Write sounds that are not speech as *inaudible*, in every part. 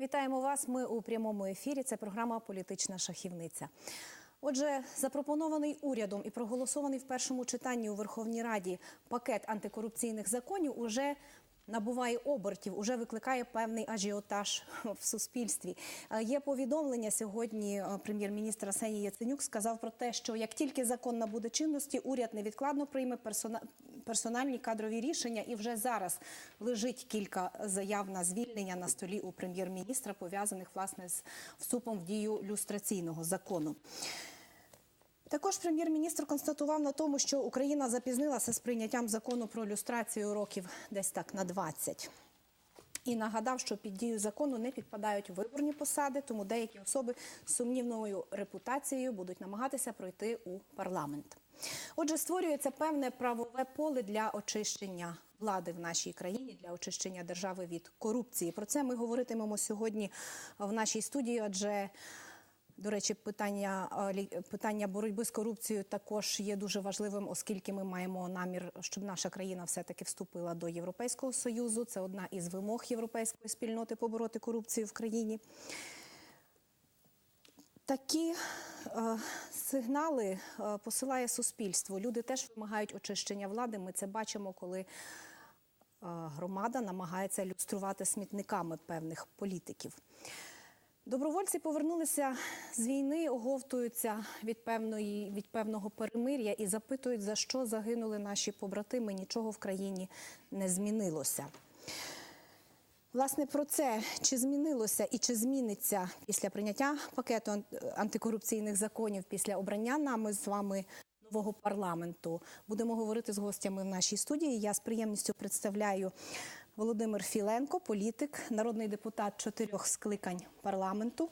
Вітаємо вас. Ми у прямому ефірі. Це програма Політична шахівниця. Отже, запропонований урядом і проголосований в першому читанні у Верховній Раді пакет антикорупційних законів уже набуває обертів, уже викликає певний ажіотаж *laughs* в суспільстві. Е, Є повідомлення сьогодні. е, Прем'єр-міністр Арсеній Яценюк сказав про те, що як тільки закон набуде чинності, уряд невідкладно прийме персональні кадрові рішення. І вже зараз лежить кілька заяв на звільнення на столі у прем'єр-міністра, пов'язаних власне з вступом в дію люстраційного закону. Також прем'єр-міністр констатував на тому, що Україна запізнилася з прийняттям закону про люстрацію років десь так на 20. І нагадав, що під дію закону не підпадають виборні посади, тому деякі особи з сумнівною репутацією будуть намагатися пройти у парламент. Отже, створюється певне правове поле для очищення влади в нашій країні, для очищення держави від корупції. Про це ми говоритимемо сьогодні в нашій студії, адже до речі, питання, питання боротьби з корупцією також є дуже важливим, оскільки ми маємо намір, щоб наша країна все-таки вступила до Європейського союзу. Це одна із вимог європейської спільноти побороти корупцію в країні. Такі е, сигнали е, посилає суспільство. Люди теж вимагають очищення влади. Ми це бачимо, коли е, громада намагається люструвати смітниками певних політиків. Добровольці повернулися з війни, оговтуються від певної від певного перемир'я і запитують, за що загинули наші побратими. Нічого в країні не змінилося. Власне, про це чи змінилося і чи зміниться після прийняття пакету антикорупційних законів, після обрання нами з вами нового парламенту, будемо говорити з гостями в нашій студії. Я з приємністю представляю Володимир Філенко, політик, народний депутат чотирьох скликань парламенту.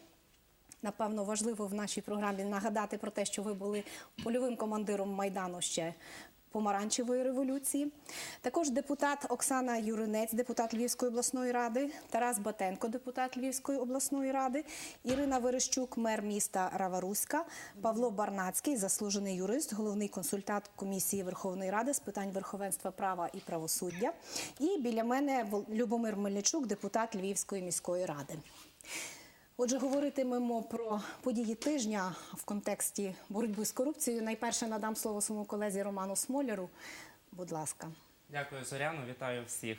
Напевно, важливо в нашій програмі нагадати про те, що ви були польовим командиром майдану ще помаранчевої революції. Також депутат Оксана Юринець, депутат Львівської обласної ради, Тарас Батенко, депутат Львівської обласної ради, Ірина Верещук, мер міста Раваруська, Павло Барнацький, заслужений юрист, головний консультант комісії Верховної Ради з питань верховенства права і правосуддя. І біля мене Любомир Мельничук, депутат Львівської міської ради. Отже, говоритимемо про події тижня в контексті боротьби з корупцією. Найперше надам слово своєму колезі Роману Смоляру. Будь ласка. Дякую, Зоряно. Вітаю всіх.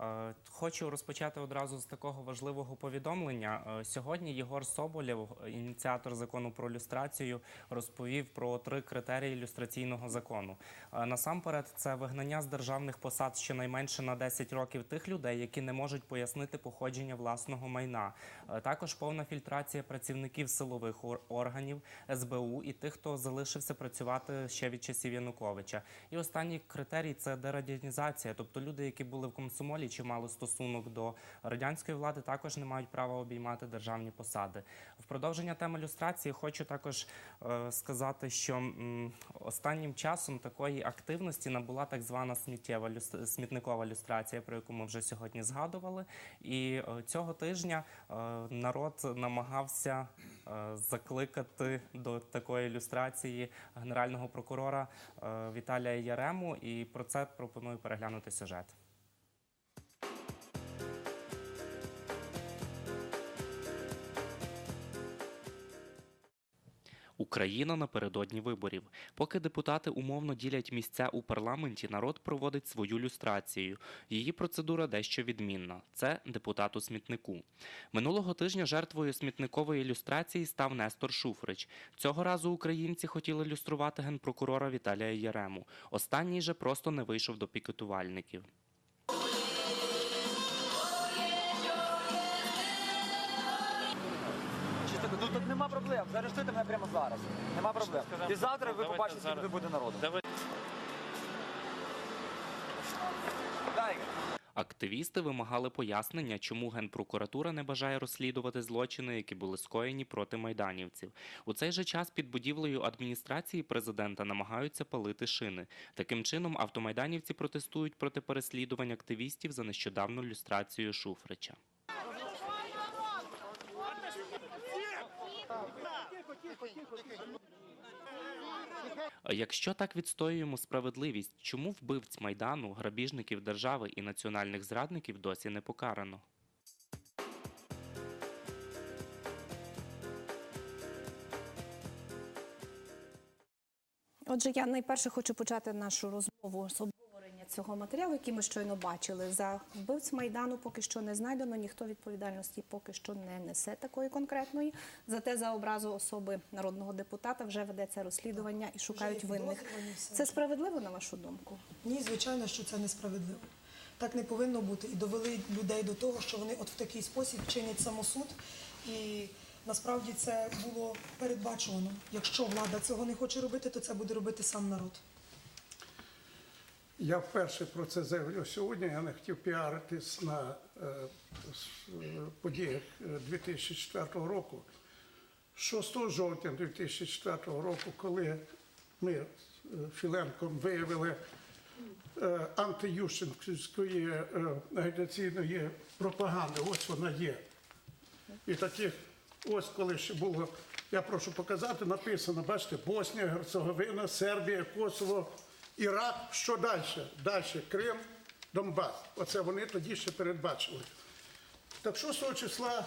Е, Хочу розпочати одразу з такого важливого повідомлення. Е, Сьогодні Єгор Соболєв, ініціатор закону про люстрацію, розповів про три критерії люстраційного закону. Е, Насамперед, це вигнання з державних посад щонайменше на 10 років тих людей, які не можуть пояснити походження власного майна. Також повна фільтрація працівників силових органів СБУ і тих, хто залишився працювати ще від часів Януковича. І останній критерій це дерадянізація, тобто люди, які були в комсомолі чи мали стосунок до радянської влади, також не мають права обіймати державні посади. В продовження теми люстрації хочу також е, сказати, що останнім часом такої активності набула так звана сміттєва смітникова люстрація, про яку ми вже сьогодні згадували. І е, цього тижня е, народ намагався закликати до такої люстрації генерального прокурора Віталія Ярему. І про це пропоную переглянути сюжет. Україна напередодні виборів. Поки депутати умовно ділять місця у парламенті, народ проводить свою люстрацію. Її процедура дещо відмінна. Це депутат у смітнику. Минулого тижня жертвою смітникової люстрації став Нестор Шуфрич. Цього разу українці хотіли люструвати генпрокурора Віталія Ярему. Останній же просто не вийшов до пікетувальників. Тут нема проблем. Заарештуйте мене прямо зараз. Нема проблем. І завтра ви побачите, скільки буде народу. Дай. Активісти вимагали пояснення, чому генпрокуратура не бажає розслідувати злочини, які були скоєні проти майданівців. У цей же час під будівлею адміністрації президента намагаються палити шини. Таким чином, автомайданівці протестують проти переслідувань активістів за нещодавну люстрацію Шуфрича. Якщо так відстоюємо справедливість, чому вбивць майдану, грабіжників держави і національних зрадників досі не покарано? Отже, я найперше хочу почати нашу розмову з цього матеріалу, який ми щойно бачили. За вбивць майдану поки що не знайдено. Ніхто відповідальності поки що не несе такої конкретної. Зате за образу особи народного депутата вже ведеться розслідування і шукають винних. Це справедливо на вашу думку? Ні, звичайно, що це несправедливо. Так не повинно бути. І довели людей до того, що вони от в такий спосіб чинять самосуд. І насправді це було передбачувано. Якщо влада цього не хоче робити, то це буде робити сам народ. Я вперше про це заявлю сьогодні. Я не хотів піаритись на е, е, подіях е, 2004 року. 6 жовтня 2004 року, коли ми з е, Філенком виявили е, антиющенківської е, агітаційної пропаганди, ось вона є. І таких, ось коли ще було, я прошу показати, написано, бачите, Боснія, Герцеговина, Сербія, Коsovo, Ірак, що далі? Далі Крим, Донбас. Оце вони тоді ще передбачили. Так 6 числа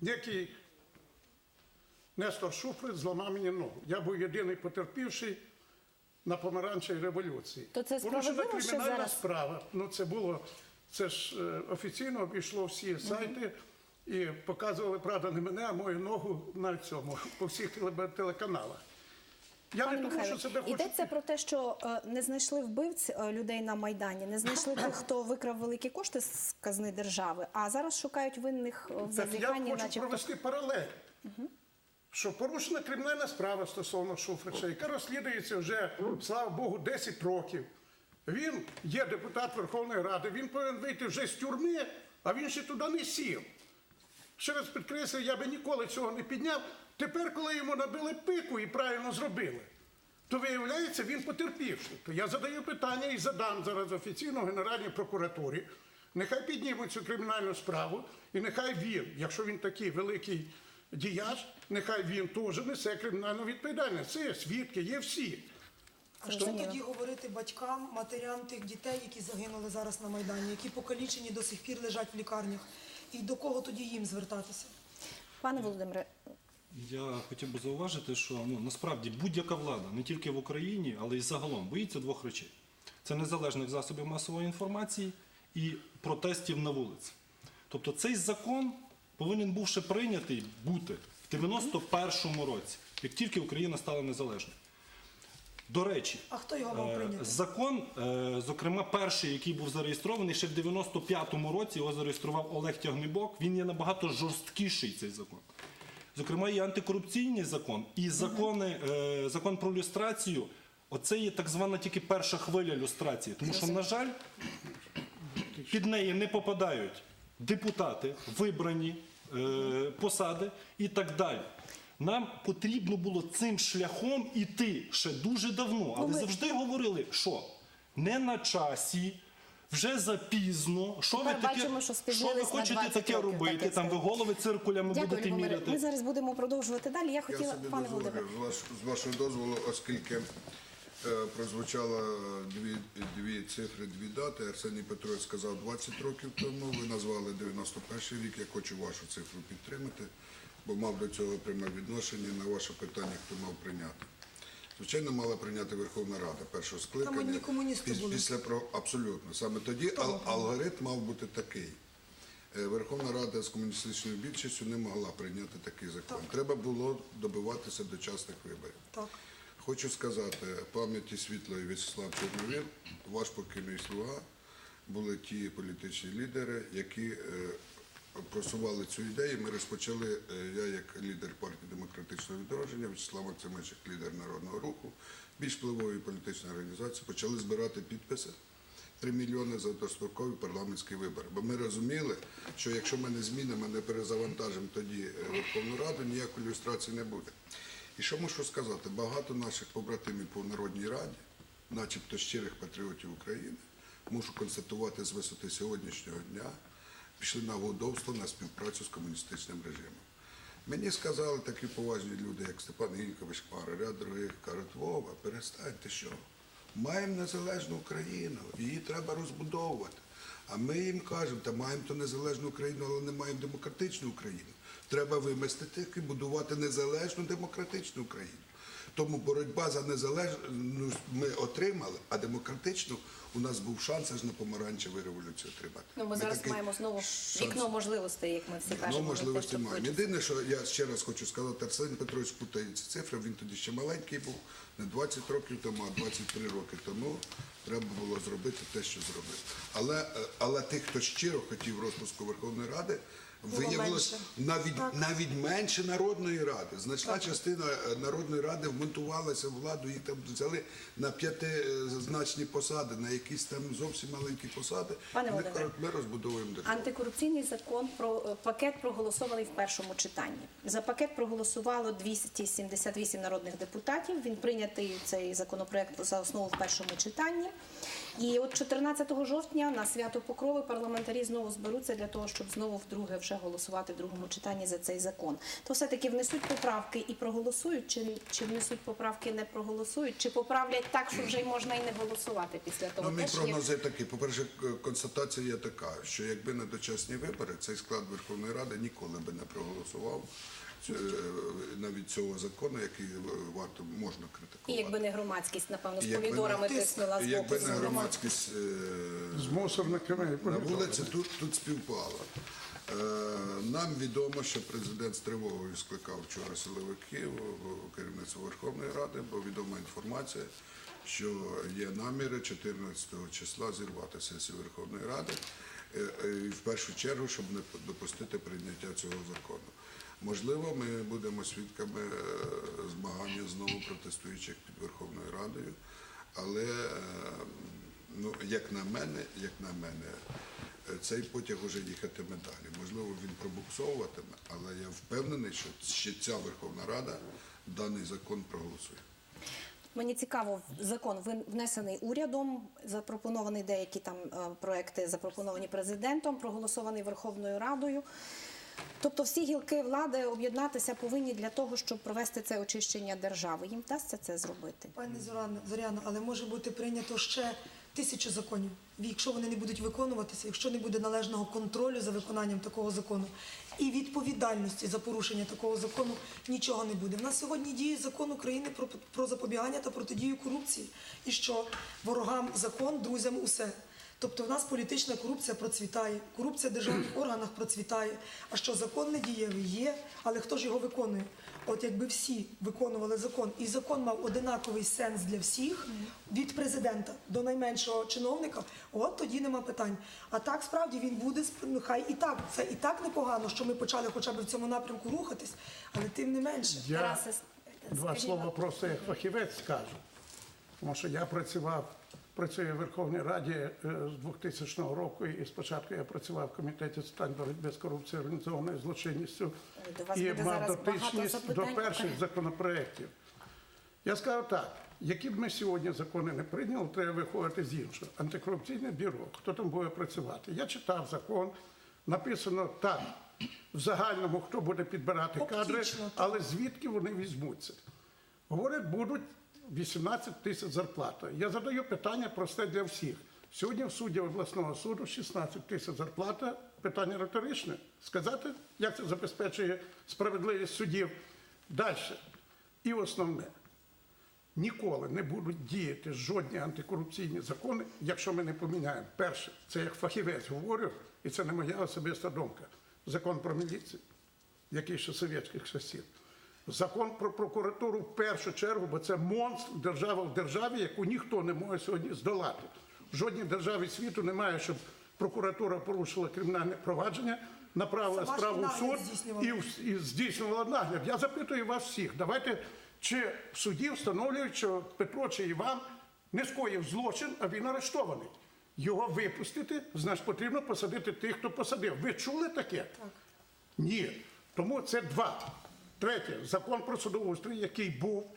некий Нестор Шуфрид зламав мені ногу. Я був єдиний потерпівший на помаранчевій революції. То це Порушена що кримінальна зараз- справа. Ну це було це ж е, офіційно обійшло всі сайти і показували, правда, не мене, а мою ногу на цьому по всіх телеканалах. Я не Михайло, що себе хочу. йдеться про те, що е, не знайшли вбивць е, людей на майдані, не знайшли тих, *coughs* хто викрав великі кошти з казни держави, а зараз шукають винних е, в Так я хочу провести паралель. Що порушена кримінальна справа стосовно Шуфрича, яка розслідується вже, слава Богу, 10 років. Він є депутат Верховної Ради, він повинен вийти вже з тюрми, а він ще туди не сів. Ще раз підкреслюю, я би ніколи цього не підняв. Тепер, коли йому набили пику і правильно зробили, то виявляється, він потерпівший. То я задаю питання і задам зараз офіційно Генеральній прокуратурі. Нехай піднімуть цю кримінальну справу, і нехай він, якщо він такий великий діяч, нехай він теж несе кримінальну відповідальність. Це є свідки, є всі. А що тоді говорити батькам, матерям тих дітей, які загинули зараз на Майдані, які покалічені до сих пір лежать в лікарнях? І до кого тоді їм звертатися? Пане Володимире, Я хотів би зауважити, що ну, насправді будь-яка влада, не тільки в Україні, але й загалом, боїться двох речей: це незалежних засобів масової інформації і протестів на вулиці. Тобто цей закон повинен був ще прийнятий бути в 91-му році, як тільки Україна стала незалежною. До речі, А хто його мав Е, прийняти? Закон, е, зокрема, перший, який був зареєстрований ще в 95-му році, його зареєстрував Олег Тягнебок. Він є набагато жорсткіший цей закон. Зокрема, і антикорупційний закон, і закони, е, закон про люстрацію. Оце є так звана тільки перша хвиля люстрації. Тому що, на жаль, під неї не попадають депутати, вибрані е, посади і так далі. Нам потрібно було цим шляхом іти ще дуже давно, але Ну, ми- завжди говорили, що не на часі. Вже запізно. Що ви Тепер таке, бачимо, що що ви спізнились на хочете 20 таке років, робити? так, Там ви голови циркулями дякую, будете Любомире. міряти. Ми зараз будемо продовжувати далі. Я Я хотіла, собі пане дозволю, Володимире. з ваш- з вашого дозволу, оскільки е, прозвучало дві, дві цифри, дві дати. Арсеній Петрович сказав 20 років тому, ви назвали 91 рік. Я хочу вашу цифру підтримати, бо мав до цього пряме відношення на ваше питання, хто мав прийняти. Звичайно, мала прийняти Верховна Рада першого скликання. Піс-. Після про абсолютно саме тоді ал- алгоритм мав бути такий. Е, Верховна Рада з комуністичною більшістю не могла прийняти такий закон. Треба було добиватися дочасних виборів. Так. Хочу сказати, пам'яті світлої В'ячеслав Чорновіл, ваш покійний слуга, були ті політичні лідери, які е, просували цю ідею. Ми розпочали, е, я як лідер партії демократичного відродження, В'ячеслав Максимович як лідер народного руху, більш впливової політичної організації, почали збирати підписи. 3 мільйони за дострокові парламентські вибори. Бо ми розуміли, що якщо ми не змінимо, не перезавантажимо тоді е, Верховну Раду, ніякої ілюстрації не буде. І що мушу сказати? Багато наших побратимів по Народній Раді, начебто щирих патріотів України, мушу констатувати з висоти сьогоднішнього дня, пішли на годовство на співпрацю з комуністичним режимом. Мені сказали такі поважні люди, як Степан Гінькович Хмара, ряд других, кажуть, Вова, перестаньте що? Маємо незалежну Україну, її треба розбудовувати. А ми їм кажемо, та маємо то незалежну Україну, але не маємо демократичну Україну. Треба вимістити і будувати незалежну демократичну Україну. Тому боротьба за незалежність ми отримали, а демократично у нас був шанс аж на помаранчеву революцію отримати. Ну, ми зараз маємо знову шанс- вікно можливостей, як ми всі Ну, кажемо. не те, можливості маємо. Єдине, що я ще раз хочу сказати, Арсен Петрович путає ці цифри, він тоді ще маленький був, не 20 років тому, а 23 роки тому треба було зробити те, що зробив. Але, е, але тих, хто щиро хотів розпуску Верховної Ради, виявилось навіть, Так. навіть менше Народної Ради. Значна частина е, Народної Ради вмонтувалася в владу, їх там взяли на п'ятизначні посади, на якісь там зовсім маленькі посади. Пане Володимире, ми розбудовуємо державу. Антикорупційний закон про е, пакет проголосований в першому читанні. За пакет проголосувало 278 народних депутатів. Він прийнятий цей законопроект за основу в першому читанні. І от 14 жовтня на свято Покрови парламентарі знову зберуться для того, щоб знову вдруге вже голосувати в другому читанні за цей закон. То все-таки внесуть поправки і проголосують, чи, чи внесуть поправки, не проголосують, чи поправлять так, що вже й можна і не голосувати після того. Ну, мій прогноз є такий. По-перше, констатація є така, що якби не дочасні вибори, цей склад Верховної Ради ніколи би не проголосував навіть цього закону, який е, варто можна критикувати. І якби не громадськість, напевно, з помідорами тиснула з боку. Якби не громадськість е, З мусорниками на вулиці тут, тут співпало. Е, Нам відомо, що президент з тривогою скликав вчора силовиків керівництво Верховної Ради, бо відома інформація, що є наміри 14 числа зірвати сесію Верховної Ради, е, е, і в першу чергу, щоб не допустити прийняття цього закону. Можливо, ми будемо свідками е, змагання знову протестуючих під Верховною Радою, але е, ну, як на мене, як на мене, е, цей потяг уже їхатиме далі. Можливо, він пробуксовуватиме, але я впевнений, що ще ця Верховна Рада даний закон проголосує. Мені цікаво, закон внесений урядом, запропонований деякі там проекти, запропоновані президентом, проголосований Верховною Радою. Тобто всі гілки влади об'єднатися повинні для того, щоб провести це очищення держави. Їм вдасться це зробити. Пані Зоряна, але може бути прийнято ще тисячу законів. Якщо вони не будуть виконуватися, якщо не буде належного контролю за виконанням такого закону і відповідальності за порушення такого закону, нічого не буде. В нас сьогодні діє закон України про, про запобігання та протидію корупції. І що ворогам закон, друзям усе. Тобто в нас політична корупція процвітає, корупція в державних органах процвітає. А що закон не дієвий є, але хто ж його виконує? От якби всі виконували закон, і закон мав одинаковий сенс для всіх, від президента до найменшого чиновника, от тоді нема питань. А так справді він буде ну, хай і так. Це і так непогано, що ми почали хоча б в цьому напрямку рухатись, але тим не менше. Я два слова просто як фахівець скажу. Тому що я працював, працюю в Верховній Раді е, з 2000 року, і спочатку я працював в комітеті з питань боротьби з корупцією організованою злочинністю до вас і мав дотичність до перших *laughs* законопроєктів. Я скажу так, які б ми сьогодні закони не прийняли, треба виходити з іншого. Антикорупційне бюро, хто там буде працювати? Я читав закон, написано так, в загальному, хто буде підбирати кадри, але звідки вони візьмуться? Говорять, будуть 18 тисяч зарплата. Я задаю питання просте для всіх. Сьогодні в суді обласного суду 16 тисяч зарплата. Питання риторичне. Сказати, як це забезпечує справедливість судів. Далі. І основне. Ніколи не будуть діяти жодні антикорупційні закони, якщо ми не поміняємо. Перше, це як фахівець говорю, і це не моя особиста думка. Закон про міліцію, який ще совєтських часів. Закон про прокуратуру в першу чергу, бо це монстр держава в державі, яку ніхто не може сьогодні здолати. В жодній державі світу немає, щоб прокуратура порушила кримінальне провадження, направила Сама справу в суд здійснювала. і, і здійснювала нагляд. Я запитую вас всіх, давайте, чи в суді встановлюють, що Петро чи Іван не скоїв злочин, а він арештований. Його випустити, значить потрібно посадити тих, хто посадив. Ви чули таке? Так. Ні. Тому це два. Третє, закон про судоустрій, який був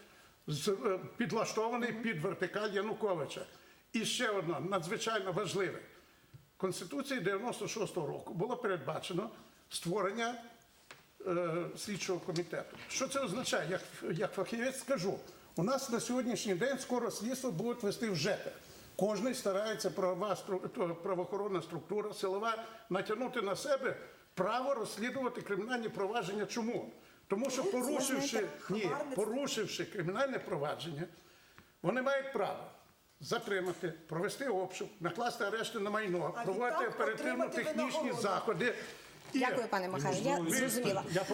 е, підлаштований під вертикаль Януковича. І ще одне надзвичайно важливе. Конституцією 96-го року було передбачено створення е, слідчого комітету. Що це означає? Як, як фахівець скажу, у нас на сьогоднішній день скоро слідство будуть вести в. Кожний старається правова правоохоронна структура, силова натягнути на себе право розслідувати кримінальні провадження. Чому? Тому що порушивши, ні, порушивши кримінальне провадження, вони мають право затримати, провести обшук, накласти арешти на майно, А проводити оперативно-технічні заходи. Дякую, пане Михайло. Я зрозуміла. Я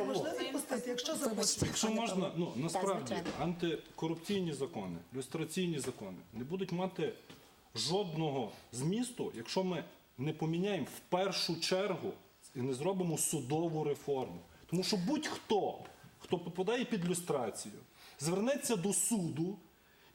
якщо захочете. Якщо можна, ну насправді антикорупційні закони, люстраційні закони не будуть мати жодного змісту, якщо ми не поміняємо в першу чергу і не зробимо судову реформу. Тому що будь-хто, хто попадає під люстрацію, звернеться до суду.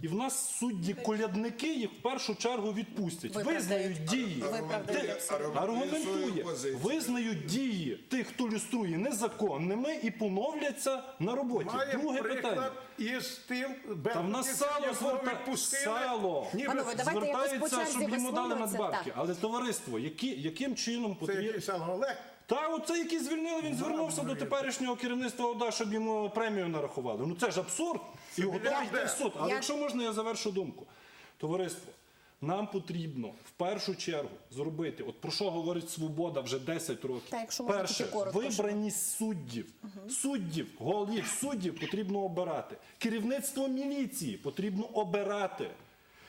І в нас судді-колядники їх в першу чергу відпустять, визнають дії. Ти- аргументує, позицію. визнають дії тих, хто люструє незаконними і поновляться на роботі. Маємо Друге питання. із тим Та в нас сало якого зверта... сало. ніби Панове, давайте якось по звертаються, черзі щоб йому дали висловлюватися. надбавки. Так. Але товариство, які, яким чином це потрібно... Олег. Та оце, який звільнили, він звернувся до теперішнього керівництва ОДА, щоб йому премію нарахували. Ну це ж абсурд. І готовий йти в суд. Але якщо можна, я завершу думку. Товариство, нам потрібно в першу чергу зробити, от про що говорить Свобода вже 10 років. Та, якщо можна, Перше, коротко, вибраність суддів. Суддів, голів суддів потрібно обирати. Керівництво міліції потрібно обирати.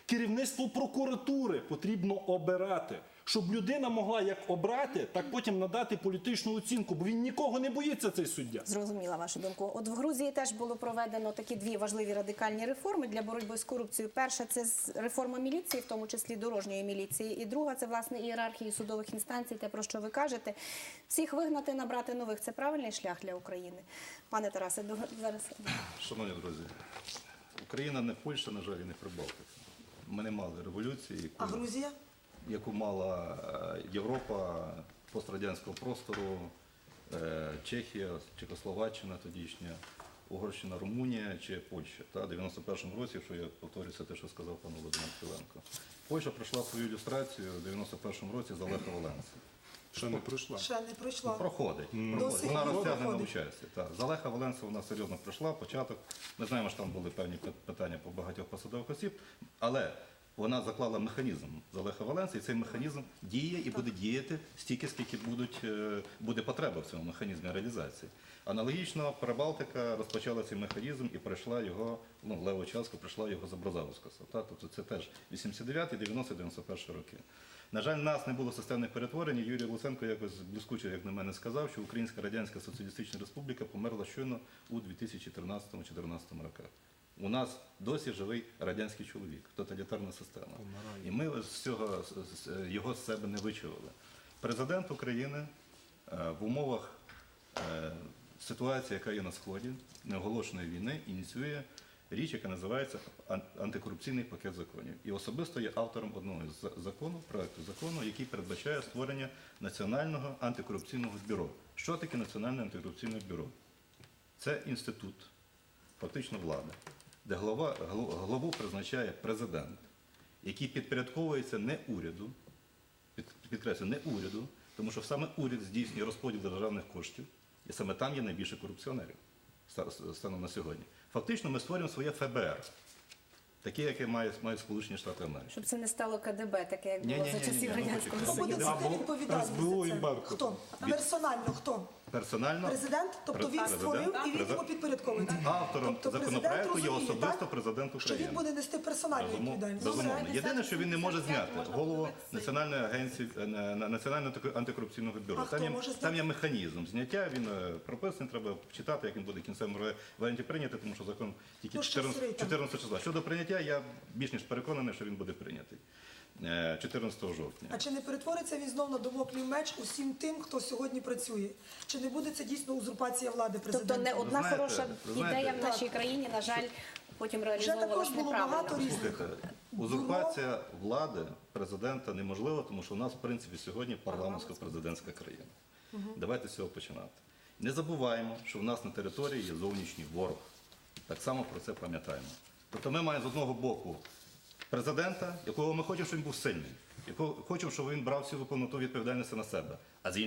Керівництво прокуратури потрібно обирати. Щоб людина могла як обрати, так потім надати політичну оцінку, бо він нікого не боїться, цей суддя. Зрозуміла вашу думку. От в Грузії теж було проведено такі дві важливі радикальні реформи для боротьби з корупцією. Перша це з- реформа міліції, в тому числі дорожньої міліції, і друга це власне ієрархії судових інстанцій, те про що ви кажете. Всіх вигнати, набрати нових це правильний шлях для України. Пане Тарасе, до- зараз Шановні друзі, Україна не Польща, на жаль, і не Прибалтика. Ми не мали революції, А Грузія? Яку мала е, Європа пострадянського простору, е, Чехія, Чехословаччина тодішня, Угорщина, Румунія чи Польща. Та, 91-му році, якщо я повторюся те, що сказав пан Володимир Киленко. Польща пройшла свою ілюстрацію в 91-му році за Леха Валенса. Ще не прийшла. Ще не пройшла. Проходить. До проходить. Вона розтягне проходить. участі. Так. За Леха Валенса вона серйозно пройшла, початок. Ми знаємо, що там були певні питання по багатьох посадових осіб, але вона заклала механізм за Леха Валенса, і цей механізм діє і буде діяти стільки, скільки будуть, е, буде потреба в цьому механізмі реалізації. Аналогічно Прибалтика розпочала цей механізм і пройшла його, ну, Лево Часко пройшла його за Бразаускаса. Тобто це теж 89, 90, 91 роки. На жаль, нас не було системних перетворень. і Юрій Луценко якось блискуче, як на мене, сказав, що Українська Радянська Соціалістична Республіка померла щойно у 2013-2014 роках. У нас досі живий радянський чоловік, тоталітарна система. І ми з цього його з себе не вичували. Президент України е, в умовах е, ситуації, яка є на сході, неоголошеної війни, ініціює річ, яка називається антикорупційний пакет законів. І особисто є автором одного з закону, проекту закону, який передбачає створення Національного антикорупційного бюро. Що таке Національне антикорупційне бюро? Це інститут, фактично влади, де голова, гло- голову призначає президент, який підпорядковується не уряду, під, підкреслю, не уряду, тому що саме уряд здійснює розподіл державних коштів, і саме там є найбільше корупціонерів станом на сьогодні. Фактично ми створюємо своє ФБР, таке, яке має, мають Сполучені Штати Америки. щоб це не стало КДБ, таке як було Ні-ні-ні-ні, за часів ну, радянського почекайте. Хто буде Союзу. СБУ і за це? Беркут. Хто? Персонально хто? Персонально Президент? Тобто він створив і він йому підпорядковується. Автором Тобто законопроекту є особисто так? президент Що він буде нести персональну відповідальність. Безумовно. Єдине, що він не може зняти голову Національної агенції е, на- на- Національного антикорупційного бюро. А Там є, там є механізм зняття. Він е, прописаний. Треба читати, як він буде ре- варіанті прийнятий, тому що закон тільки Ну, що 14, 14 числа. Щодо прийняття, я більш ніж переконаний, що він буде прийнятий 14 жовтня. А чи не перетвориться він знов на домоклів меч усім тим, хто сьогодні працює? Чи не буде це дійсно узурпація влади президента? Тобто не одна знаєте, хороша знаєте, ідея в нашій країні, на жаль, потім було неправильно. багато різних. Слухайте, узурпація влади президента неможлива, тому що у нас, в принципі, сьогодні парламентсько-президентська країна. Давайте з цього починати. Не забуваємо, що в нас на території є зовнішній ворог. Так само про це пам'ятаємо. Тобто ми маємо з одного боку президента, якого ми хочемо, щоб він був сильний, якого хочемо, щоб він брав всю повноту відповідальності на себе. А з